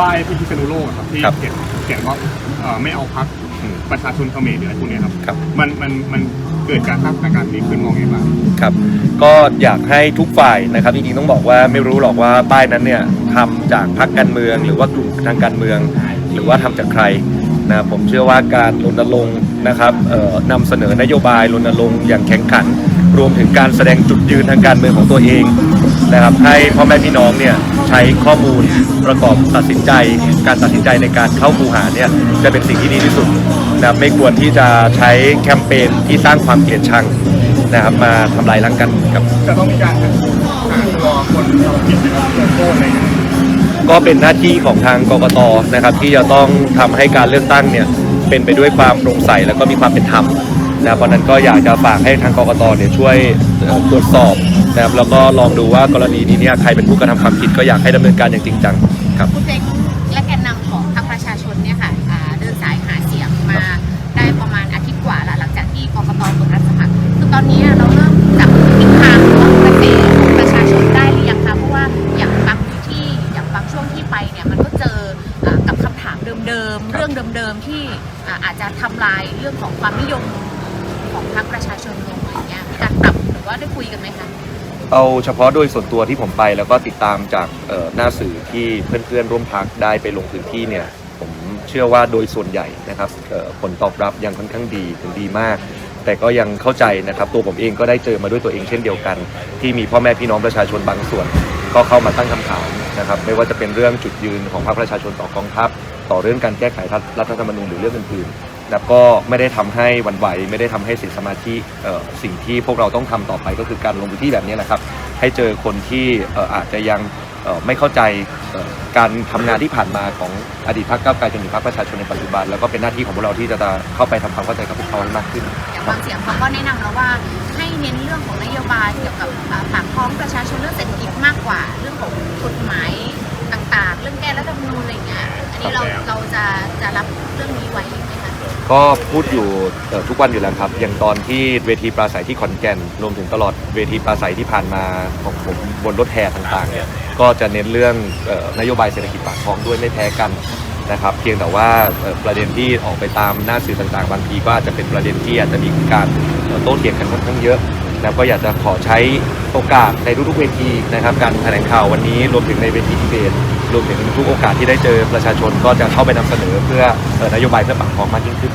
ป้ายที่พิษณุโลกอะครับที่ครับเขียนเขียนว่าเอ่อไม่เอาพักอืม ประชาชนเขมรหรืออะไรพวกเนี้ยครับ ครับ มันมันมันเกิดการสร้างสถานการณ์นี้ขึ้นมองไงบ้าง ครับก็อยากให้ทุกฝ่ายนะครับจริงๆต้องบอกว่าไม่รู้หรอกว่าป้ายนั้นเนี่ยทำจากพรรคการเมือง หรือว่ากลุ่มทางการเมือง หรือว่าทำจากใครนะผมเชื่อว่าการรณรงค์นะครับเอ่อนำเสนอนโยบายรณรงค์อย่างแข็งขัน รวมถึงการแสดงจุดยืนทางการเมืองของตัวเองนะครับให้พ่อแม่พี่น้องเนี่ย ใช้ข้อมูลประกอบตัดสินใจ การตัดสินใจในการเข้าคูหาเนี่ยจะเป็นสิ่งที่ดีที่สุดนะครับไม่ควรที่จะใช้แคมเปญที่สร้างความเกลียดชังนะครับมาทำลายล้างกันกับ จะต้องมีการหาตัวคนทำผิดนะครับลงโทษอะไรอย่างเงี้ยก็เป็นหน้าที่ของทางกกตนะครับ ที่จะต้องทำให้การเลือกตั้งเนี่ยเป็นไปด้วยความโปร่งใสแล้วก็มีความเป็นธรรมนะเพราะฉะนั้นก็อยากจะฝากให้ทางกกตเนี่ยช่วยเอ่อตรวจสอบ นะครับแล้วก็ลองดูว่ากรณีนี้เนี่ยใครเป็นผู้กระทำความผิดก็อยากให้ดำเนินการอย่างจริงจังครับ คุณเจงและแกนนำของพรรคประชาชนเนี่ยค่ะอ่าเดินสายหาเสียงมาได้ประมาณอาทิตย์กว่าล้วหลังจากที่กกตเปิดรับสมัครคือตอนนี้เราเริ่มจับทิศทางของกระแสของประชาชนได้หรือยังคะเพราะว่าอย่างบางที่อย่างบางช่วงที่ไปเนี่ยมันก็เจออ่ากับคำถามเดิมๆเรื่องเดิมๆที่อ่าอาจจะทำลายเรื่องของความนิยมของพรรคประชาชนลงอะไรเงี้ยมีการปรับหรือว่าได้คุยกันไหมคะ เอาเฉพาะโดยส่วนตัวที่ผมไปแล้วก็ติดตามจากหน้าสื่อที่เพื่อนๆร่วมพักได้ไปลงพื้นที่เนี่ยผมเชื่อว่าโดยส่วนใหญ่นะครับผลตอบรับยังค่อนข้างดีถึงดีมาก แต่ก็ยังเข้าใจนะครับตัวผมเองก็ได้เจอมาด้วยตัวเองเช่นเดียวกัน ที่มีพ่อแม่พี่น้องประชาชนบางส่วน ก็เข้ามาตั้งคำถามนะครับไม่ว่าจะเป็นเรื่องจุดยืนของพรรคประชาชนต่อกองทัพ ต่อเรื่องการแก้ไขรัฐธรรมนูญหรือเรื่องอื่นๆ แล้วก็ไม่ได้ทำให้หวันไหว ไม่ได้ทำให้เสียสมาธิเอ่อสิ่งที่พวกเราต้องทำต่อไปก็คือการลงพื้นที่แบบนี้แหละครับ ให้เจอคนที่เอ่ออาจจะยังเอ่อไม่เข้าใจเอ่อการทำงานที่ผ่านมาของอดีตพรรคก้าวไกลจนถึงพรรคประชาชนในปัจจุบัน แล้วก็เป็นหน้าที่ของพวกเราที่จะเข้าไปทำความเข้าใจกับพวกเขาให้มากขึ้นอย่างบางเสียงเขาก็แนะนำแล้วว่าให้เน้นเรื่องของนโยบายเกี่ยวกับอ่าปากท้องประชาชนเรื่องเศรษฐกิจมากกว่า เรื่องของกฎหมายต่างๆ เรื่องแก้รัฐธรรมนูญอะไรอย่างเงี้ยอันนี้เราเราจะจะรับเรื่องนี้ไว้ไหมคะ ก็พูดอยู่ทุกวันอยู่แล้วครับ อย่างตอนที่เวทีปราศัยที่ขอนแก่น รวมถึงตลอดเวทีปราศัยที่ผ่านมาของผมบนรถแห่ต่างๆเนี่ยก็จะเน้นเรื่องออนโยบายเศรษฐกิจปากท้องด้วยไม่แพ้กันนะครับ เพียงแต่ว่าประเด็นที่ออกไปตามหน้าสื่อต่างๆ บางทีก็อาจจะเป็นประเด็นที่อาจจะมีการโต้เถียงกันค่อนข้างเยอะ แล้วก็อยากจะขอใช้โอกาสในทุกๆเวทีนะครับ การแถลงข่าววันนี้รวมถึงในเวทีดีเบต รวมถึงทุกโอกาสที่ได้เจอประชาชนก็จะเข้าไปนำเสนอเพื่อเอ่อนโยบายเพื่อปากท้องมากยิ่งขึ้น